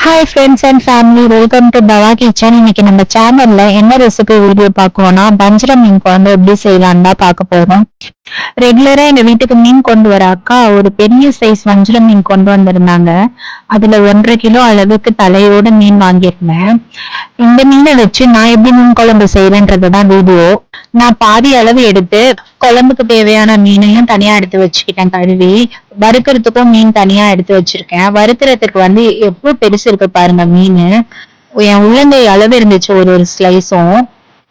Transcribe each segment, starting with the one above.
Hi friends and family welcome to Bava kitchen இன்னைக்கு நம்ம சேனல்ல என்ன ரெசிபி வீடியோ பார்க்குவோம்னா பஞ்சரம் மீன் குழம்பு எப்படி செய்யலான்னு தான் பார்க்க போறோம். ரெகுலரா எங்க வீட்டுக்கு மீன் கொண்டு வர அக்கா ஒரு பெரிய சைஸ் வஞ்சிரம் மீன் கொண்டு வந்திருந்தாங்க. அதுல ஒன்றரை கிலோ அளவுக்கு தலையோட மீன் வாங்கியிருந்தேன். இந்த மீனை வச்சு நான் எப்படி மீன் குழம்பு செய்யறேன்றதுதான் வீடியோ. நான் பாதி அளவு எடுத்து குழம்புக்கு தேவையான மீனையும் தனியா எடுத்து வச்சுக்கிட்டேன் கழுவி. வறுக்கிறதுக்கும் மீன் தனியா எடுத்து வச்சிருக்கேன். வறுக்கிறதுக்கு வந்து எவ்வளவு பெருசு இருக்கு பாருங்க மீன். என் உள்ளங்கை அளவு இருந்துச்சு ஒரு ஒரு ஸ்லைஸும்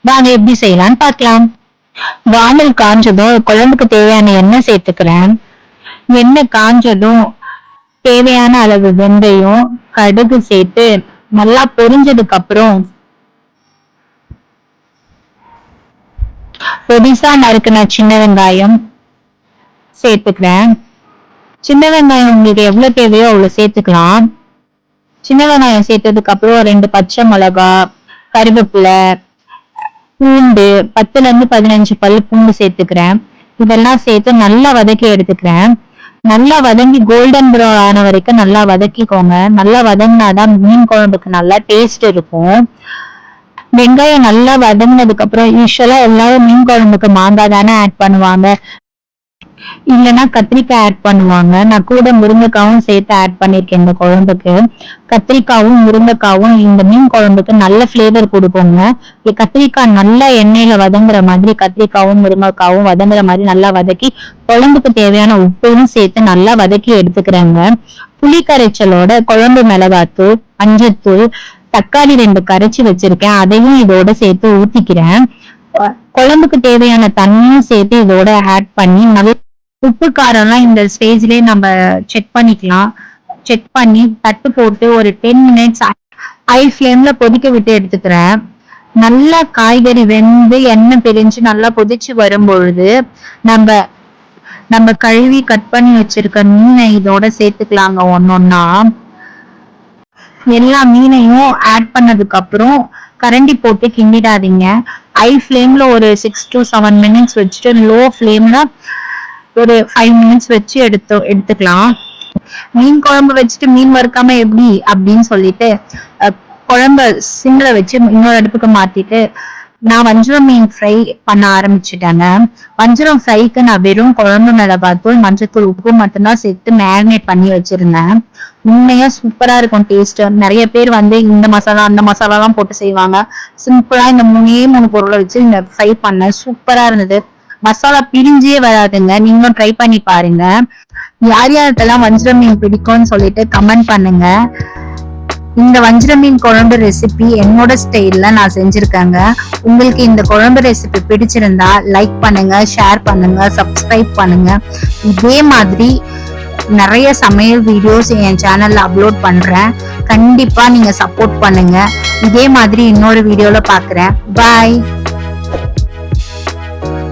வாங்க எப்படி செய்யலாம்னு பார்க்கலாம். வானல் காஞ்சதும் குழம்புக்கு தேவையான எண்ணெய் சேர்த்துக்கிறேன். எண்ணெய் காஞ்சதும் தேவையான அளவு வெந்தயம் கடுகு சேர்த்து நல்லா பொரிஞ்சதுக்கு அப்புறம் பெருசா நறுக்குன சின்ன வெங்காயம் சேர்த்துக்கிறேன். சின்ன வெங்காயம் உங்களுக்கு எவ்வளவு தேவையோ அவ்வளவு சேர்த்துக்கலாம். சின்ன வெங்காயம் சேர்த்ததுக்கு அப்புறம் ரெண்டு பச்சை மிளகா கருவேப்பிலை பூண்டு பத்துல இருந்து பதினஞ்சு பல் பூண்டு சேர்த்துக்கிறேன். இதெல்லாம் சேர்த்து நல்லா வதக்கி எடுத்துக்கிறேன். நல்லா வதங்கி கோல்டன் ப்ரௌன் ஆன வரைக்கும் நல்லா வதக்கிக்கோங்க. நல்லா வதங்கினாதான் மீன் குழம்புக்கு நல்லா டேஸ்ட் இருக்கும். வெங்காயம் நல்லா வதங்கினதுக்கு அப்புறம் யூஸ்வலா எல்லாரும் மீன் குழம்புக்கு மாங்காய் தானே ஆட் பண்ணுவாங்க. இல்லைன்னா கத்திரிக்காய் ஆட் பண்ணுவாங்க. நான் கூட முருங்கைக்காவும் சேர்த்து ஆட் பண்ணிருக்கேன் இந்த குழம்புக்கு. கத்திரிக்காவும் முருங்கைக்காவும் இந்த மீன் குழம்புக்கு நல்ல ஃபிளேவர் கொடுக்குங்க கத்திரிக்காய் நல்லா எண்ணெயில வதங்குற மாதிரி கத்திரிக்காவும் முருங்கைக்காவும் வதங்குற மாதிரி நல்லா வதக்கி குழம்புக்கு தேவையான உப்பையும் சேர்த்து நல்லா வதக்கி எடுத்துக்கிறேங்க. புளி கரைச்சலோட குழம்பு மிளகாத்தூள் மஞ்சத்தூள் தக்காளி ரெண்டு கரைச்சி வச்சிருக்கேன். அதையும் இதோட சேர்த்து ஊத்திக்கிறேன். குழம்புக்கு தேவையான தண்ணியும் சேர்த்து இதோட ஆட் பண்ணி நல்லா உப்பு காரம்லாம் இந்த ஸ்டேஜ்லயே நம்ம செக் பண்ணிக்கலாம். செக் பண்ணி தட்டு போட்டு ஒரு டென் மினிட்ஸ் ஹை ஃப்ளேம்ல கொதிக்க விட்டு எடுத்துக்கிறேன். நல்லா காய்கறி வெந்து எண்ணெய் பிரிஞ்சு நல்லா கொதிச்சு வரும்பொழுது நம்ம நம்ம கழுவி கட் பண்ணி வச்சிருக்க மீனை இதோட சேர்த்துக்கலாங்க ஒன்னொன்னா எல்லா மீனையும் ஆட் பண்ணதுக்கு அப்புறம் கரண்டி போட்டு கிண்டிடாதீங்க. ஹை ஃப்ளேம்ல ஒரு சிக்ஸ் டு செவன் மினிட்ஸ் வச்சுட்டு லோ ஃப்ளேம்ல ஒரு ஃபைவ் மினிட்ஸ் வச்சு எடுத்து எடுத்துக்கலாம். மீன் குழம்பு வச்சுட்டு மீன் வறுக்காம எப்படி அப்படின்னு சொல்லிட்டு குழம்ப சிங்கில வச்சு இன்னொரு அடுப்புக்கு மாத்திட்டு நான் வஞ்சரம் மீன் ஃப்ரை பண்ண ஆரம்பிச்சுட்டேங்க. வஞ்சரம் ஃப்ரைக்கு நான் வெறும் குழம்பு மிளகாத்தூள் மஞ்சத்தூள் உப்பு மட்டும்தான் சேர்த்து மேரினேட் பண்ணி வச்சிருந்தேன். உண்மையா சூப்பரா இருக்கும் டேஸ்ட் நிறைய பேர் வந்து இந்த மசாலா அந்த மசாலாலாம் போட்டு செய்வாங்க. சிம்பிளா இந்த மூணே மூணு பொருளை வச்சு இந்த ஃப்ரை பண்ணேன் சூப்பரா இருந்தது. மசாலா பிரிஞ்சே வராதுங்க. நீங்களும் ட்ரை பண்ணி பாருங்க. யார் யாருக்கெல்லாம் வஞ்சிர மீன் பிடிக்கும்னு சொல்லிட்டு கமெண்ட் பண்ணுங்க. இந்த வஞ்சிர மீன் குழம்பு ரெசிபி என்னோட ஸ்டைலில் நான் செஞ்சுருக்கேங்க. உங்களுக்கு இந்த குழம்பு ரெசிபி பிடிச்சிருந்தா லைக் பண்ணுங்க ஷேர் பண்ணுங்க சப்ஸ்கிரைப் பண்ணுங்க. இதே மாதிரி நிறைய சமையல் வீடியோஸ் என் சேனலில் அப்லோட் பண்ணுறேன் கண்டிப்பாக நீங்கள் சப்போர்ட் பண்ணுங்க. இதே மாதிரி இன்னொரு வீடியோவில் பார்க்குறேன் பாய்